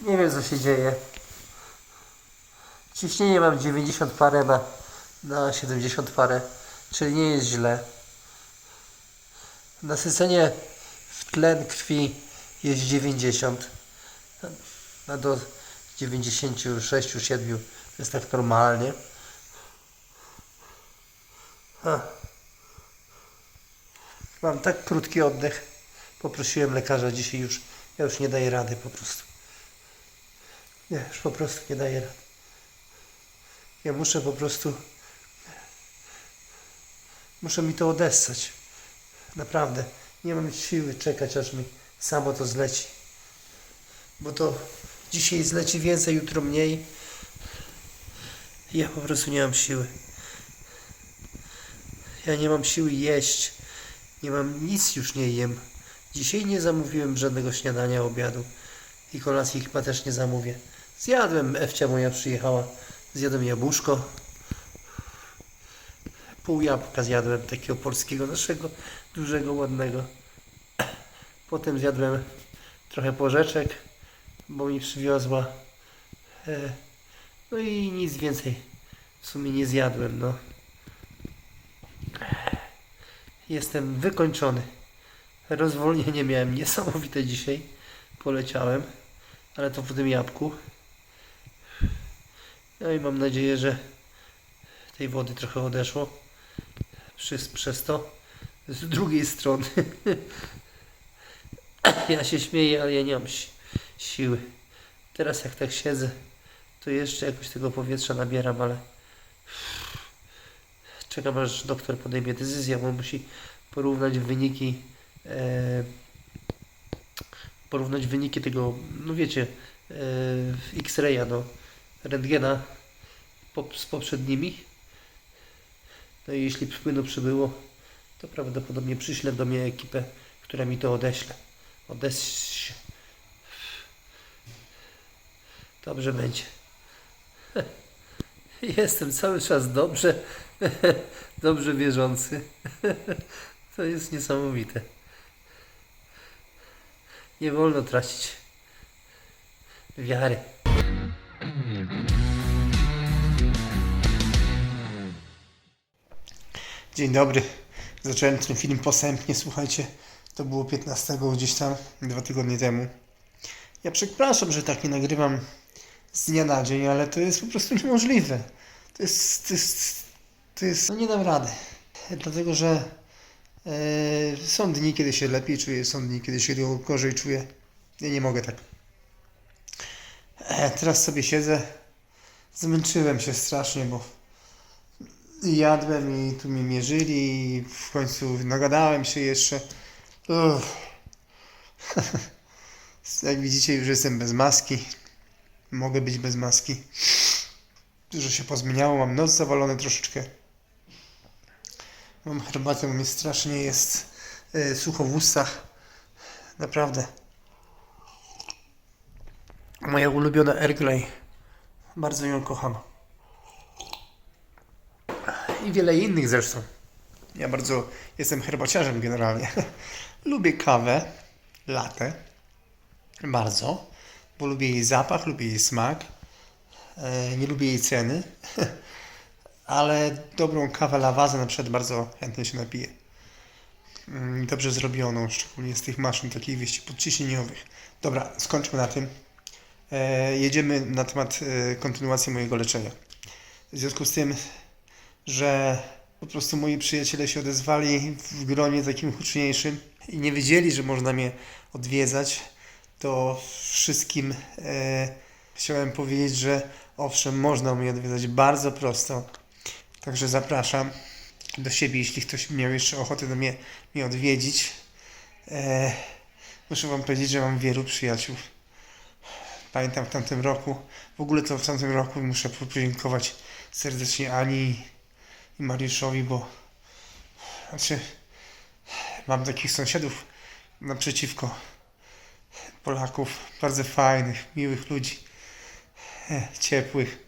Nie wiem co się dzieje. Ciśnienie mam 90 parę na, na 70 parę, czyli nie jest źle. Nasycenie w tlen krwi jest 90. Na do 96-7 jest tak normalnie. Mam tak krótki oddech. Poprosiłem lekarza dzisiaj już. Ja już nie daję rady po prostu. Nie, już po prostu nie daję rady. Ja muszę po prostu. Muszę mi to odessać. Naprawdę. Nie mam siły czekać, aż mi samo to zleci. Bo to dzisiaj zleci więcej, jutro mniej. Ja po prostu nie mam siły. Ja nie mam siły jeść. Nie mam nic już nie jem. Dzisiaj nie zamówiłem żadnego śniadania, obiadu i kolacji chyba też nie zamówię. Zjadłem, Ewcia moja przyjechała, zjadłem jabłuszko. Pół jabłka zjadłem, takiego polskiego, naszego, dużego, ładnego. Potem zjadłem trochę porzeczek, bo mi przywiozła. E, No i nic więcej w sumie nie zjadłem, no. Jestem wykończony. Rozwolnienie miałem niesamowite dzisiaj. Poleciałem, ale to po tym jabłku. No i mam nadzieję, że tej wody trochę odeszło przez, przez to. Z drugiej strony ja się śmieję, ale ja nie mam si- siły. Teraz jak tak siedzę, to jeszcze jakoś tego powietrza nabieram, ale czekam aż doktor podejmie decyzję, bo musi porównać wyniki e, porównać wyniki tego, no wiecie, e, X-raya, no, rentgena z poprzednimi. No i jeśli płynu przybyło, to prawdopodobnie przyślę do mnie ekipę, która mi to odeśle. Odeśle. Dobrze będzie. Jestem cały czas dobrze, dobrze wierzący. To jest niesamowite. Nie wolno tracić wiary. Dzień dobry. Zacząłem ten film posępnie, słuchajcie. To było 15 gdzieś tam, dwa tygodnie temu. Ja przepraszam, że tak nie nagrywam z dnia na dzień, ale to jest po prostu niemożliwe. To jest, to jest, to jest, no nie dam rady. Dlatego, że e, są dni, kiedy się lepiej czuję, są dni, kiedy się gorzej czuję. Ja nie mogę tak. E, teraz sobie siedzę. Zmęczyłem się strasznie, bo jadłem i tu mi mierzyli i w końcu nagadałem się jeszcze. Jak widzicie, już jestem bez maski. Mogę być bez maski. Dużo się pozmieniało, mam nos zawalony troszeczkę. Mam herbatę, bo mi strasznie jest e, sucho w ustach. Naprawdę. Moja ulubiona Grey. Bardzo ją kocham i wiele innych zresztą. Ja bardzo jestem herbaciarzem generalnie. lubię kawę, latę, bardzo, bo lubię jej zapach, lubię jej smak, e, nie lubię jej ceny, ale dobrą kawę lawazę na przykład bardzo chętnie się napiję. Mm, Dobrze zrobioną, szczególnie z tych maszyn takich wieści podciśnieniowych. Dobra, skończmy na tym. E, jedziemy na temat e, kontynuacji mojego leczenia. W związku z tym że po prostu moi przyjaciele się odezwali w gronie takim huczniejszym i nie wiedzieli, że można mnie odwiedzać, to wszystkim e, chciałem powiedzieć, że owszem, można mnie odwiedzać bardzo prosto. Także zapraszam do siebie, jeśli ktoś miał jeszcze ochotę do mnie, mnie odwiedzić. E, muszę Wam powiedzieć, że mam wielu przyjaciół. Pamiętam w tamtym roku, w ogóle to w tamtym roku muszę podziękować serdecznie Ani i Mariuszowi, bo znaczy mam takich sąsiadów naprzeciwko Polaków, bardzo fajnych, miłych ludzi, e, ciepłych.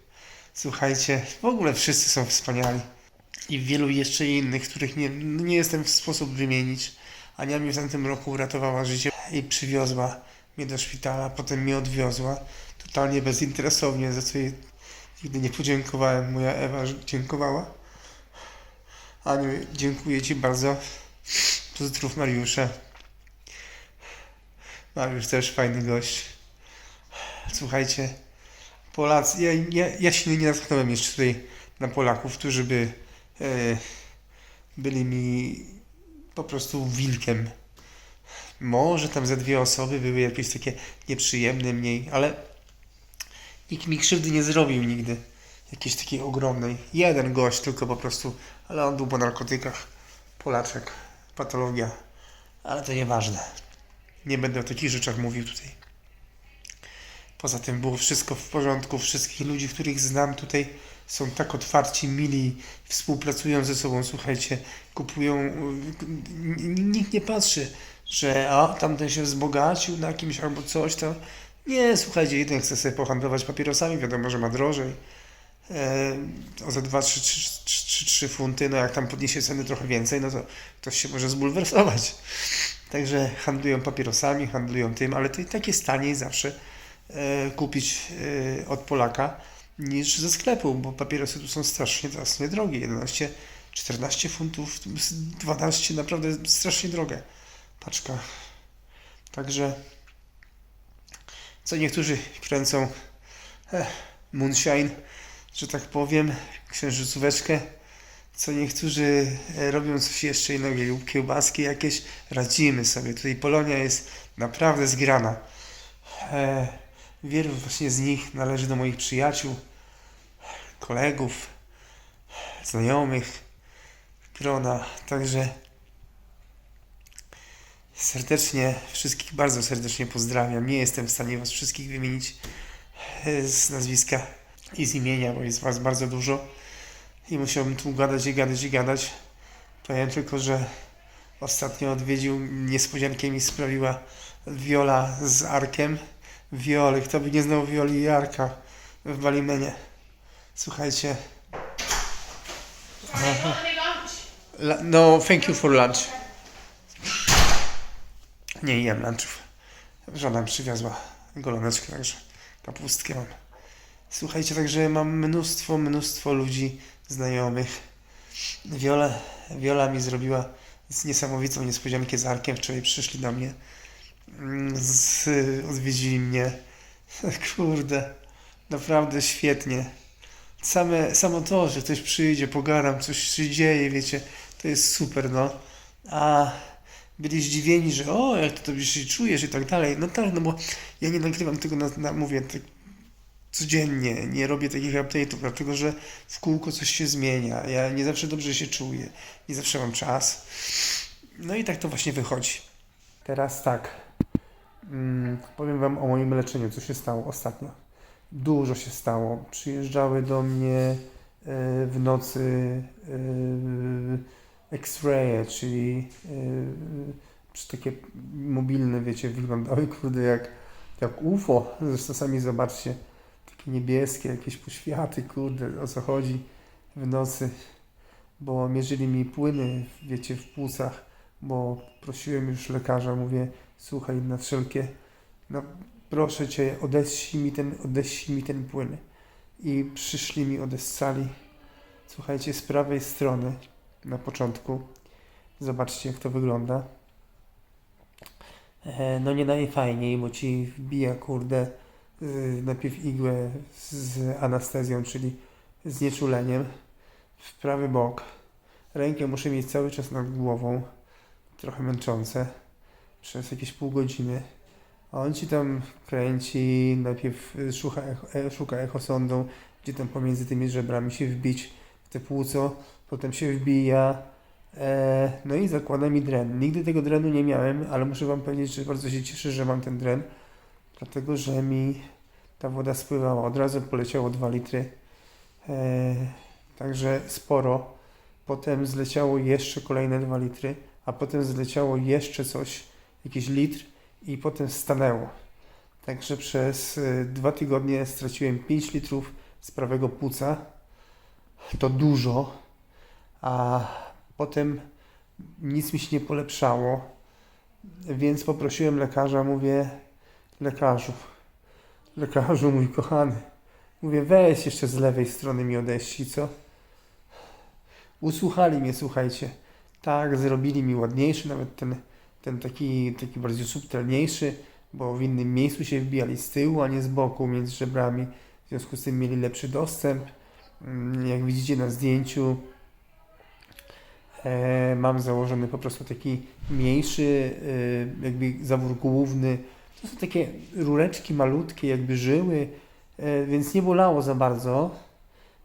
Słuchajcie, w ogóle wszyscy są wspaniali. I wielu jeszcze innych, których nie, nie jestem w sposób wymienić. Ania mi w tamtym roku uratowała życie i przywiozła mnie do szpitala, potem mnie odwiozła, totalnie bezinteresownie, za co jej nigdy nie podziękowałem. Moja Ewa dziękowała. Aniu, dziękuję Ci bardzo. Pozdrów Mariusza. Mariusz też fajny gość. Słuchajcie, Polacy, ja, ja, ja się nie natknąłem jeszcze tutaj na Polaków, którzy by e, byli mi po prostu wilkiem. Może tam ze dwie osoby były jakieś takie nieprzyjemne mniej, ale nikt mi krzywdy nie zrobił nigdy. Jakiejś takiej ogromnej. Jeden gość tylko po prostu, ale on był po narkotykach. Polaczek, patologia. Ale to nieważne. Nie będę o takich rzeczach mówił tutaj. Poza tym było wszystko w porządku. Wszystkich ludzi, których znam tutaj są tak otwarci, mili, współpracują ze sobą, słuchajcie, kupują. n- Nikt nie patrzy, że a tamten się wzbogacił na kimś albo coś tam. Nie, słuchajcie, jeden chce sobie pohandlować papierosami, wiadomo, że ma drożej. E, o ze 2, 3, 3, 3, 3 funty, no jak tam podniesie ceny trochę więcej, no to ktoś się może zbulwersować. Także handlują papierosami, handlują tym, ale to i tak jest taniej zawsze e, kupić e, od Polaka niż ze sklepu, bo papierosy tu są strasznie, strasznie drogie. 11, 14 funtów, 12 naprawdę strasznie drogie. Także co niektórzy kręcą eh, moonshine, że tak powiem, księżycóweczkę, co niektórzy e, robią coś jeszcze innego, kiełbaski jakieś, radzimy sobie. Tutaj Polonia jest naprawdę zgrana. E, wielu właśnie z nich należy do moich przyjaciół, kolegów, znajomych, grona, także serdecznie, wszystkich bardzo serdecznie pozdrawiam. Nie jestem w stanie Was wszystkich wymienić e, z nazwiska i z imienia, bo jest Was bardzo dużo i musiałbym tu gadać i gadać i gadać. Powiem tylko, że ostatnio odwiedził, niespodziankę mi sprawiła Viola z Arkiem. Wioli, kto by nie znał Wioli i Arka w Balimenie. Słuchajcie. La- No, thank you for lunch. Nie jem lunchów. Żona przywiozła goloneczkę, także kapustkę mam. Słuchajcie, także mam mnóstwo, mnóstwo ludzi znajomych. Wiola, Wiola mi zrobiła z niesamowitą niespodziankę z Arkiem. Wczoraj przyszli do mnie. Mm, Z, odwiedzili mnie. Kurde, naprawdę świetnie. Same, samo to, że ktoś przyjdzie, pogadam, coś się dzieje, wiecie, to jest super, no. A byli zdziwieni, że o, jak to dobrze się czujesz i tak dalej. No tak, no bo ja nie nagrywam tego, na, na, mówię, tak codziennie, nie robię takich update'ów, dlatego że w kółko coś się zmienia. Ja nie zawsze dobrze się czuję, nie zawsze mam czas. No i tak to właśnie wychodzi. Teraz tak. Mm, powiem Wam o moim leczeniu, co się stało ostatnio. Dużo się stało. Przyjeżdżały do mnie e, w nocy e, X-raye, czyli czy takie mobilne, wiecie, wyglądały kurde jak, jak UFO. Zresztą sami zobaczcie, takie niebieskie, jakieś poświaty, kurde, o co chodzi w nocy. Bo mierzyli mi płyny, wiecie, w płucach, bo prosiłem już lekarza, mówię, słuchaj, na wszelkie, no proszę Cię, odeślij mi ten, odeślij mi ten płyn. I przyszli mi, odessali, słuchajcie, z prawej strony, na początku, zobaczcie jak to wygląda. E, no nie najfajniej, bo Ci wbija, kurde, najpierw igłę z anestezją, czyli znieczuleniem w prawy bok. Rękę muszę mieć cały czas nad głową, trochę męczące, przez jakieś pół godziny. A on ci tam kręci, najpierw szuka, echo, e, szuka echosondą, gdzie tam pomiędzy tymi żebrami się wbić w te płuco, potem się wbija, e, no i zakłada mi dren. Nigdy tego drenu nie miałem, ale muszę Wam powiedzieć, że bardzo się cieszę, że mam ten dren, dlatego że mi ta woda spływała. Od razu poleciało 2 litry, e, także sporo. Potem zleciało jeszcze kolejne 2 litry, a potem zleciało jeszcze coś, jakiś litr i potem stanęło. Także przez y, dwa tygodnie straciłem 5 litrów z prawego płuca. To dużo, a potem nic mi się nie polepszało, więc poprosiłem lekarza, mówię, lekarzu, lekarzu mój kochany, mówię, weź jeszcze z lewej strony mi odejść, co? Usłuchali mnie, słuchajcie. Tak, zrobili mi ładniejszy, nawet ten, ten taki, taki bardziej subtelniejszy, bo w innym miejscu się wbijali z tyłu, a nie z boku, między żebrami. W związku z tym mieli lepszy dostęp. Mm, Jak widzicie na zdjęciu, mam założony po prostu taki mniejszy, e, jakby zawór główny. To są takie rureczki malutkie, jakby żyły, e, więc nie bolało za bardzo.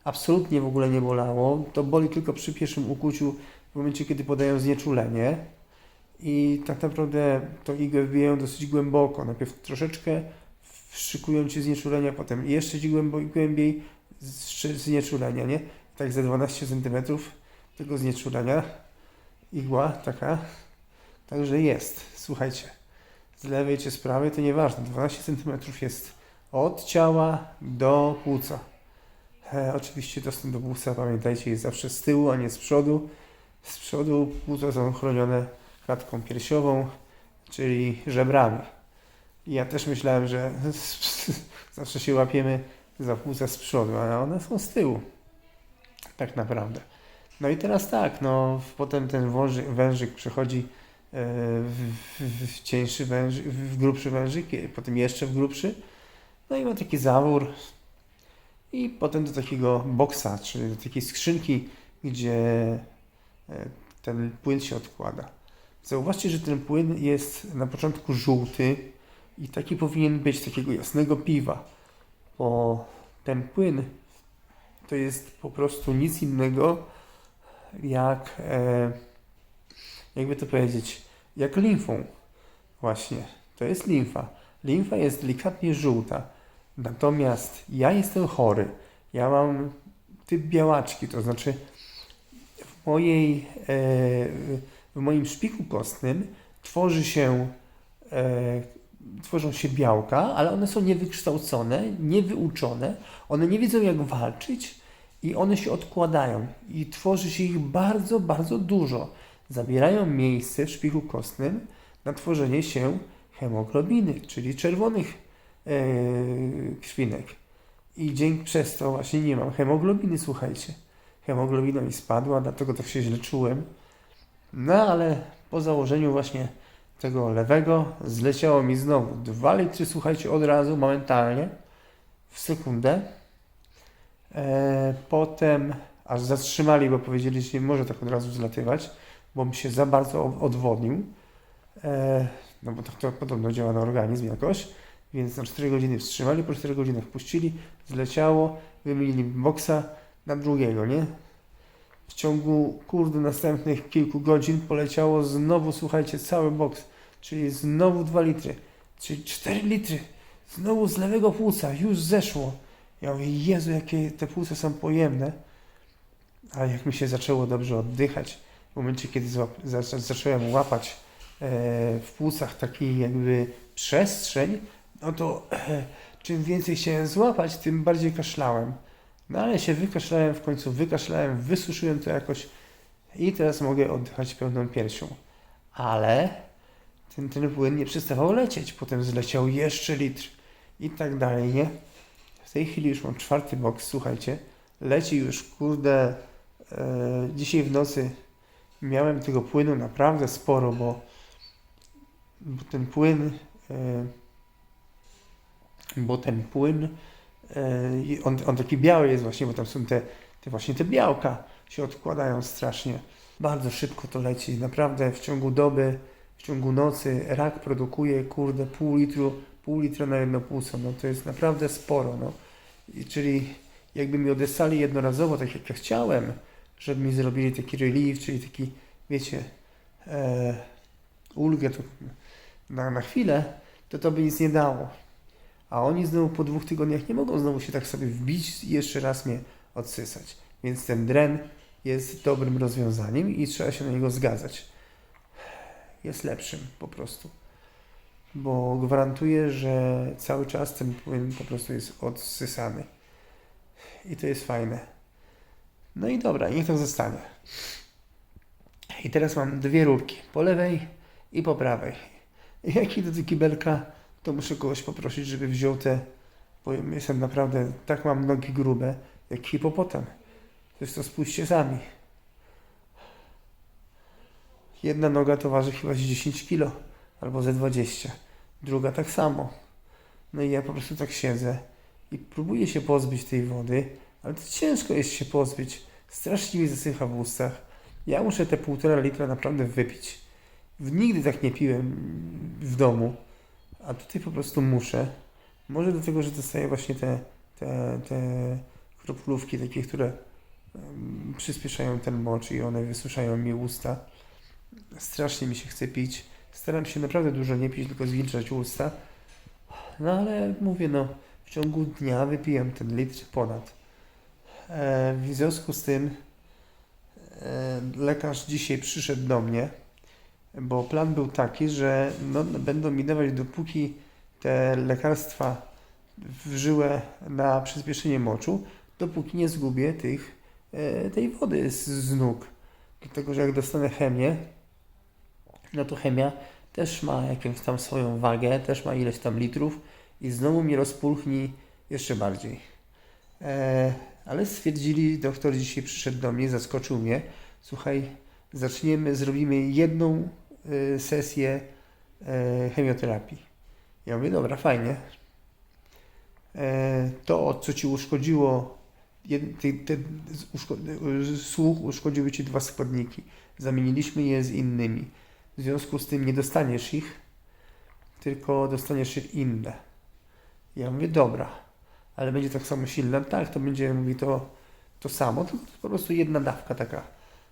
Absolutnie w ogóle nie bolało. To boli tylko przy pierwszym ukuciu, w momencie, kiedy podają znieczulenie. I tak naprawdę to igłę wbijają dosyć głęboko. Najpierw troszeczkę wszykują ci znieczulenia, potem jeszcze ci głębiej znieczulenia, nie? Tak ze 12 cm tego znieczulenia. Igła taka. Także jest. Słuchajcie, z lewej czy z prawej to nieważne. 12 cm jest od ciała do płuca. E, oczywiście dostęp do płuca, pamiętajcie, jest zawsze z tyłu, a nie z przodu. Z przodu płuca są chronione klatką piersiową, czyli żebrami. Ja też myślałem, że zawsze się łapiemy za płuca z przodu, ale one są z tyłu. Tak naprawdę. No i teraz tak, no potem ten wąży, wężyk przechodzi e, w, w, w cieńszy wężyk, w grubszy wężyk, potem jeszcze w grubszy. No i ma taki zawór. I potem do takiego boksa, czyli do takiej skrzynki, gdzie e, ten płyn się odkłada. Zauważcie, że ten płyn jest na początku żółty i taki powinien być takiego jasnego piwa, bo ten płyn to jest po prostu nic innego jak, e, jakby to powiedzieć, jak limfą. Właśnie, to jest limfa. Limfa jest delikatnie żółta. Natomiast ja jestem chory. Ja mam typ białaczki, to znaczy w, mojej, e, w moim szpiku kostnym tworzy się, e, tworzą się białka, ale one są niewykształcone, niewyuczone. One nie wiedzą jak walczyć i one się odkładają i tworzy się ich bardzo, bardzo dużo. Zabierają miejsce w szpiku kostnym na tworzenie się hemoglobiny, czyli czerwonych e, krwinek. I dzięki przez to właśnie nie mam hemoglobiny, słuchajcie. Hemoglobina mi spadła, dlatego tak się źle czułem. No ale po założeniu właśnie tego lewego zleciało mi znowu 2 litry, słuchajcie, od razu, momentalnie, w sekundę. E, potem aż zatrzymali, bo powiedzieli, że nie może tak od razu zlatywać, bo mi się za bardzo odwodnił. E, no bo tak to podobno działa na organizm jakoś. Więc na 4 godziny wstrzymali, po 4 godzinach puścili, zleciało, wymienili boksa na drugiego, nie? W ciągu, kurde, następnych kilku godzin poleciało znowu, słuchajcie, cały boks, czyli znowu 2 litry, czyli 4 litry, znowu z lewego płuca, już zeszło. Ja mówię, Jezu, jakie te płuca są pojemne. A jak mi się zaczęło dobrze oddychać, w momencie, kiedy zacząłem łapać e, w płucach taki jakby przestrzeń, no to e, czym więcej chciałem złapać, tym bardziej kaszlałem. No ale się wykaszlałem, w końcu wykaszlałem, wysuszyłem to jakoś i teraz mogę oddychać pełną piersią. Ale ten, ten płyn nie przestawał lecieć, potem zleciał jeszcze litr i tak dalej, nie? W tej chwili już mam czwarty boks, słuchajcie, leci już, kurde, e, dzisiaj w nocy miałem tego płynu naprawdę sporo, bo, bo ten płyn e, bo ten płyn, e, on, on taki biały jest właśnie, bo tam są te, te właśnie te białka się odkładają strasznie. Bardzo szybko to leci, naprawdę w ciągu doby, w ciągu nocy rak produkuje, kurde, pół litru, pół litra na jedno płuco, no to jest naprawdę sporo, no. I, czyli jakby mi odesali jednorazowo, tak jak ja chciałem, żeby mi zrobili taki relief, czyli taki, wiecie, e, ulgę na, na chwilę, to to by nic nie dało. A oni znowu po dwóch tygodniach nie mogą znowu się tak sobie wbić i jeszcze raz mnie odsysać. Więc ten dren jest dobrym rozwiązaniem i trzeba się na niego zgadzać. Jest lepszym po prostu. Bo gwarantuję, że cały czas ten płyn po prostu jest odsysany. I to jest fajne. No i dobra, niech tak zostanie. I teraz mam dwie rurki. Po lewej i po prawej. Jak idę do kibelka, to muszę kogoś poprosić, żeby wziął te, bo jestem naprawdę, tak mam nogi grube, jak hipopotam. Zresztą spójrzcie sami. Jedna noga to waży chyba z 10 kilo, albo ze 20. Druga tak samo. No i ja po prostu tak siedzę i próbuję się pozbyć tej wody, ale to ciężko jest się pozbyć. Strasznie mi zasycha w ustach. Ja muszę te półtora litra naprawdę wypić. Nigdy tak nie piłem w domu, a tutaj po prostu muszę. Może dlatego, że dostaję właśnie te, te, te kroplówki takie, które przyspieszają ten mocz i one wysuszają mi usta. Strasznie mi się chce pić. Staram się naprawdę dużo nie pić, tylko zwilczać usta. No ale mówię, no, w ciągu dnia wypijam ten litr ponad. E, w związku z tym e, lekarz dzisiaj przyszedł do mnie, bo plan był taki, że no, będą mi dawać dopóki te lekarstwa w żyłę na przyspieszenie moczu, dopóki nie zgubię tych, e, tej wody z, z nóg. Dlatego, że jak dostanę chemię, no to chemia też ma jakąś tam swoją wagę, też ma ileś tam litrów i znowu mi rozpulchni jeszcze bardziej. E, ale stwierdzili, doktor dzisiaj przyszedł do mnie, zaskoczył mnie, słuchaj, zaczniemy, zrobimy jedną e, sesję e, chemioterapii. Ja mówię, dobra, fajnie. E, to, co ci uszkodziło, jed, ty, ty, uszko, słuch uszkodziły ci dwa składniki. Zamieniliśmy je z innymi. W związku z tym nie dostaniesz ich, tylko dostaniesz ich inne. Ja mówię, dobra, ale będzie tak samo silna? Tak, to będzie, mówi, to, to samo, tylko to po prostu jedna dawka taka.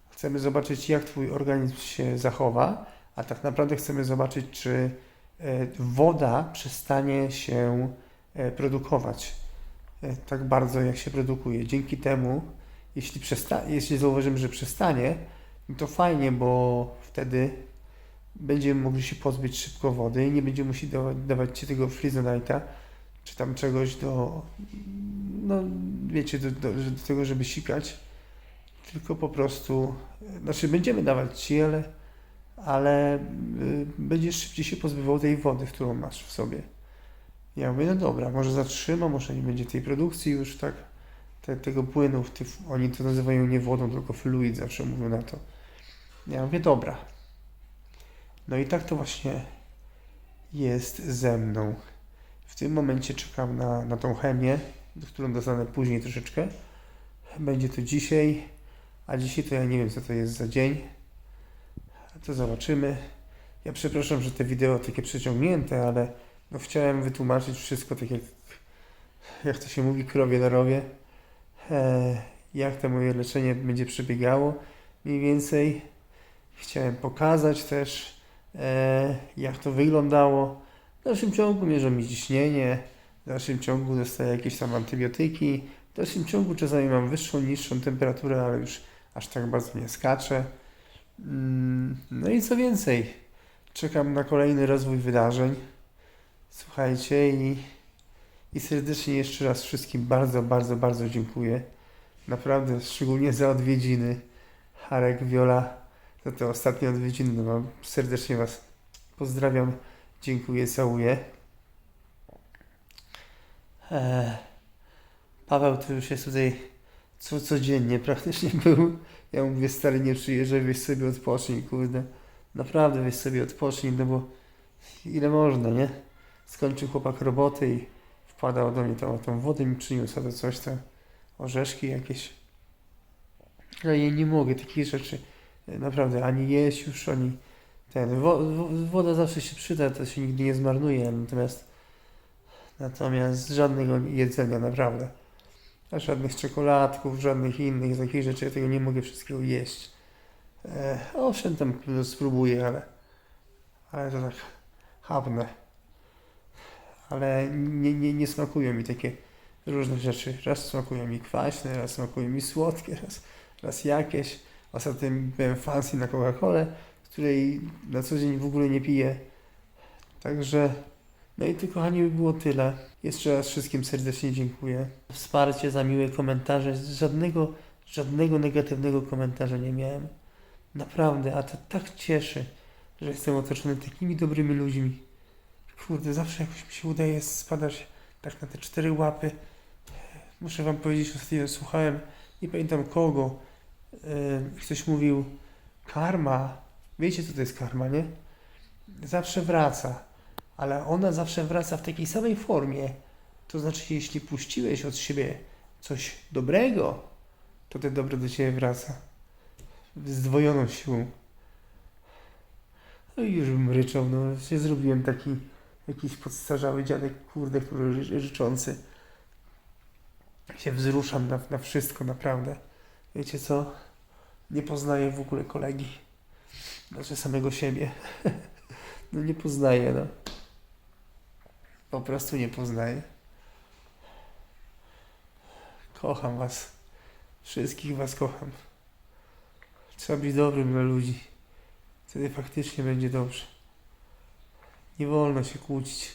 Chcemy zobaczyć, jak Twój organizm się zachowa, a tak naprawdę chcemy zobaczyć, czy e, woda przestanie się e, produkować e, tak bardzo, jak się produkuje. Dzięki temu, jeśli, jeśli zauważymy, że przestanie, to fajnie, bo wtedy będziemy mogli się pozbyć szybko wody i nie będziemy musieli dawać, Ci tego Frizonite'a, czy tam czegoś do, no wiecie, do, do, do tego, żeby sikać, tylko po prostu, znaczy będziemy dawać Ci, ale, ale y, będziesz szybciej się pozbywał tej wody, którą masz w sobie. Ja mówię, no dobra, może zatrzyma, może nie będzie tej produkcji już, tak, te, tego płynu, tych, oni to nazywają nie wodą, tylko fluid, zawsze mówią na to. Ja mówię, dobra. No i tak to właśnie jest ze mną. W tym momencie czekam na, na tą chemię, którą dostanę później troszeczkę. Będzie to dzisiaj, a dzisiaj to ja nie wiem, co to jest za dzień. To zobaczymy. Ja przepraszam, że te wideo takie przeciągnięte, ale no chciałem wytłumaczyć wszystko tak jak, jak to się mówi, krowie na rowie. E, jak to moje leczenie będzie przebiegało mniej więcej. Chciałem pokazać też, jak to wyglądało. W dalszym ciągu mierzą mi ciśnienie, w dalszym ciągu dostaję jakieś tam antybiotyki, w dalszym ciągu czasami mam wyższą, niższą temperaturę, ale już aż tak bardzo nie skaczę. Mm, No i co więcej, czekam na kolejny rozwój wydarzeń. Słuchajcie i, i serdecznie jeszcze raz wszystkim bardzo, bardzo, bardzo dziękuję. Naprawdę, szczególnie za odwiedziny. Harek, Wiola, za te ostatnie odwiedziny. No, serdecznie Was pozdrawiam. Dziękuję, całuję. Eee, Paweł to już jest tutaj co, codziennie praktycznie był. Ja mówię, stary, nie przyjeżdżaj, weź sobie odpocznij, kurde. Naprawdę weź sobie odpocznij, no bo ile można, nie? Skończył chłopak robotę i wpadał do mnie tą, tą wodę mi przyniósł, a to coś tam, orzeszki jakieś. Ja jej nie mogę takich rzeczy naprawdę ani jeść już, ani ten. Wo, wo, woda zawsze się przyda, to się nigdy nie zmarnuje, natomiast natomiast żadnego jedzenia naprawdę. A żadnych czekoladków, żadnych innych takich rzeczy, ja tego nie mogę wszystkiego jeść. E, owszem, tam spróbuję, ale, ale to tak chabne. Ale nie, nie, nie smakują mi takie różne rzeczy. Raz smakują mi kwaśne, raz smakują mi słodkie, raz, raz jakieś. Ostatnio byłem fancy na Coca-Colę, której na co dzień w ogóle nie piję. Także, no i to kochani by było tyle. Jeszcze raz wszystkim serdecznie dziękuję. Wsparcie za miłe komentarze. Żadnego, żadnego negatywnego komentarza nie miałem. Naprawdę, a to tak cieszy, że jestem otoczony takimi dobrymi ludźmi. Kurde, zawsze jakoś mi się udaje spadać tak na te cztery łapy. Muszę wam powiedzieć, ostatnio słuchałem, nie pamiętam kogo, ktoś mówił, karma, wiecie co to jest karma, nie? Zawsze wraca, ale ona zawsze wraca w takiej samej formie. To znaczy, jeśli puściłeś od siebie coś dobrego, to te dobre do ciebie wraca. Zdwojoną siłą. No i już bym ryczał, no się zrobiłem taki jakiś podstarzały dziadek, kurde, który ży- życzący. Się wzruszam na, na wszystko, naprawdę. Wiecie co? Nie poznaję w ogóle kolegi. Znaczy samego siebie. No nie poznaję, no. Po prostu nie poznaję. Kocham was. Wszystkich was kocham. Trzeba być dobrym dla ludzi. Wtedy faktycznie będzie dobrze. Nie wolno się kłócić.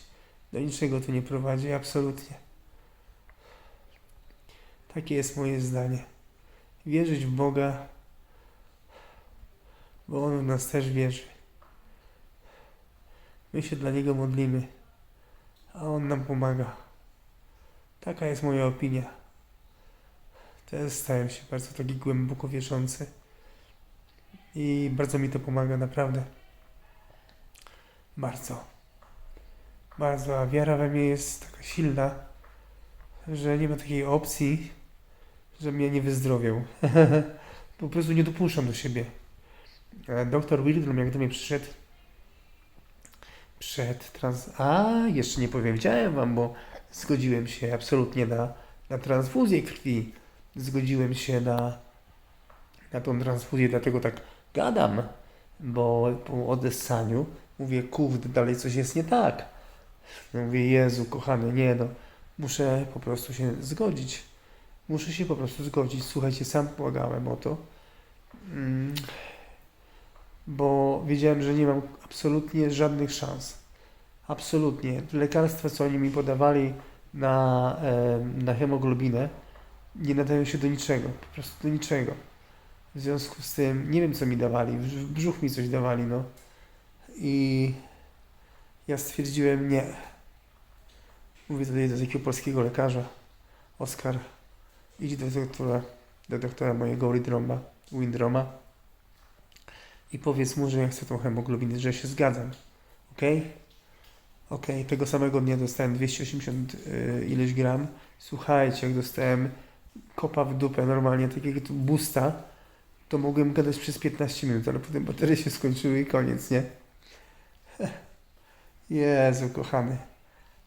Do niczego to nie prowadzi, absolutnie. Takie jest moje zdanie. Wierzyć w Boga, bo On w nas też wierzy. My się dla Niego modlimy, a On nam pomaga. Taka jest moja opinia. Teraz stałem się bardzo taki głęboko wierzący i bardzo mi to pomaga, naprawdę. Bardzo. Bardzo, a wiara we mnie jest taka silna, że nie ma takiej opcji, że mnie nie wyzdrowiał. po prostu nie dopuszczam do siebie. E, Doktor Wildrum, jak do mnie przyszedł przed trans... A, jeszcze nie powiedziałem wam, bo zgodziłem się absolutnie na, na transfuzję krwi. Zgodziłem się na, na tą transfuzję, dlatego tak gadam, bo po odessaniu mówię, kurde, dalej coś jest nie tak. Ja Mówię, Jezu, kochany, nie no, muszę po prostu się zgodzić. Muszę się po prostu zgodzić. Słuchajcie, sam błagałem o to, mm, bo wiedziałem, że nie mam absolutnie żadnych szans. Absolutnie. Lekarstwa, co oni mi podawali na, na hemoglobinę, nie nadają się do niczego. Po prostu do niczego. W związku z tym, nie wiem, co mi dawali. W brzuch mi coś dawali, no. I ja stwierdziłem nie. Mówię tutaj do takiego polskiego lekarza. Oskar, idź do doktora, do doktora mojego Windroma, Windroma i powiedz mu, że ja chcę tą hemoglobinę, że się zgadzam. Ok? Ok, tego samego dnia dostałem 280 y, ileś gram. Słuchajcie, jak dostałem kopa w dupę normalnie, takiego tu busta, to mogłem gadać przez 15 minut, ale potem baterie się skończyły i koniec, nie? Jezu, kochany.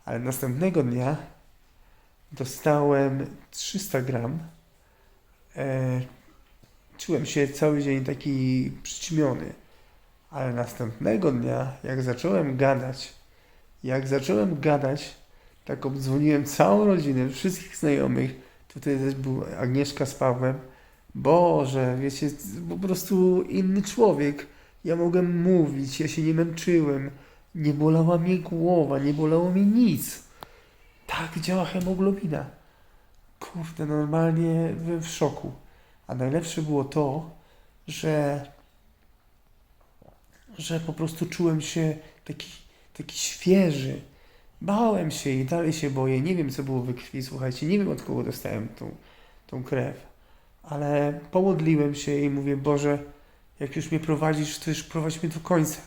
Ale następnego dnia dostałem 300 gram. E, czułem się cały dzień taki przyćmiony. Ale następnego dnia, jak zacząłem gadać, jak zacząłem gadać, tak obdzwoniłem całą rodzinę, wszystkich znajomych. Tutaj też był Agnieszka z Pawłem. Boże, wiecie, po prostu inny człowiek. Ja mogłem mówić, ja się nie męczyłem. Nie bolała mnie głowa, nie bolało mnie nic. Tak działa hemoglobina. Kurde, normalnie w szoku. A najlepsze było to, że, że po prostu czułem się taki, taki świeży. Bałem się i dalej się boję. Nie wiem, co było we krwi, słuchajcie. Nie wiem, od kogo dostałem tą, tą krew. Ale pomodliłem się i mówię, Boże, jak już mnie prowadzisz, to już prowadź mnie do końca.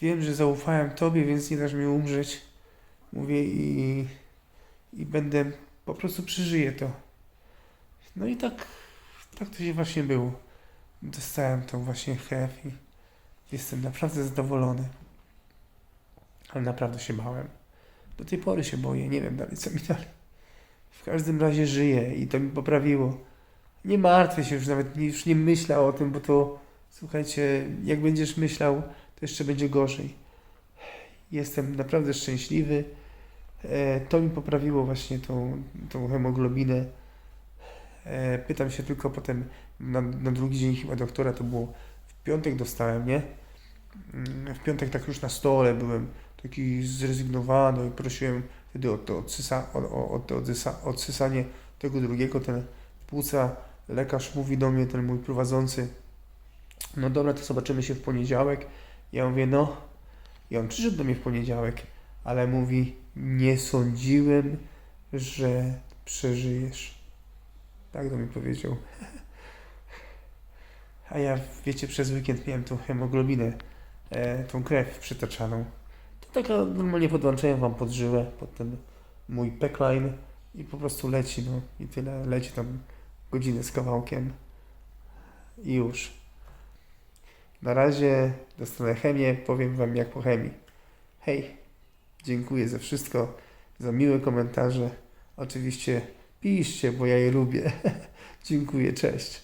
Wiem, że zaufałem Tobie, więc nie dasz mi umrzeć. Mówię i, i będę, po prostu przeżyję to. No i tak, tak to się właśnie było. Dostałem tą właśnie krew i jestem naprawdę zadowolony. Ale naprawdę się bałem. Do tej pory się boję, nie wiem dalej co mi dalej. W każdym razie żyję i to mi poprawiło. Nie martwię się już nawet, już nie myślę o tym, bo to, słuchajcie, jak będziesz myślał, to jeszcze będzie gorzej. Jestem naprawdę szczęśliwy. E, To mi poprawiło właśnie tą, tą hemoglobinę. E, Pytam się tylko potem na, na drugi dzień chyba doktora, to było w piątek dostałem, nie? Mm, W piątek tak już na stole byłem taki zrezygnowany i prosiłem wtedy o to odsysa, o, o, o to odsysa, odsysanie tego drugiego, ten płuca. Lekarz mówi do mnie, ten mój prowadzący, no dobra, to zobaczymy się w poniedziałek. Ja mówię, no, I on przyszedł do mnie w poniedziałek, ale mówi, nie sądziłem, że przeżyjesz. Tak do mnie powiedział. A ja, wiecie, przez weekend miałem tą hemoglobinę, e, tą krew przytaczaną. To taka normalnie podłączają wam pod żyłę, pod ten mój backline i po prostu leci, no i tyle. Leci tam godzinę z kawałkiem i już. Na razie dostanę chemię, powiem wam jak po chemii. Hej, dziękuję za wszystko, za miłe komentarze. Oczywiście piszcie, bo ja je lubię. dziękuję, cześć.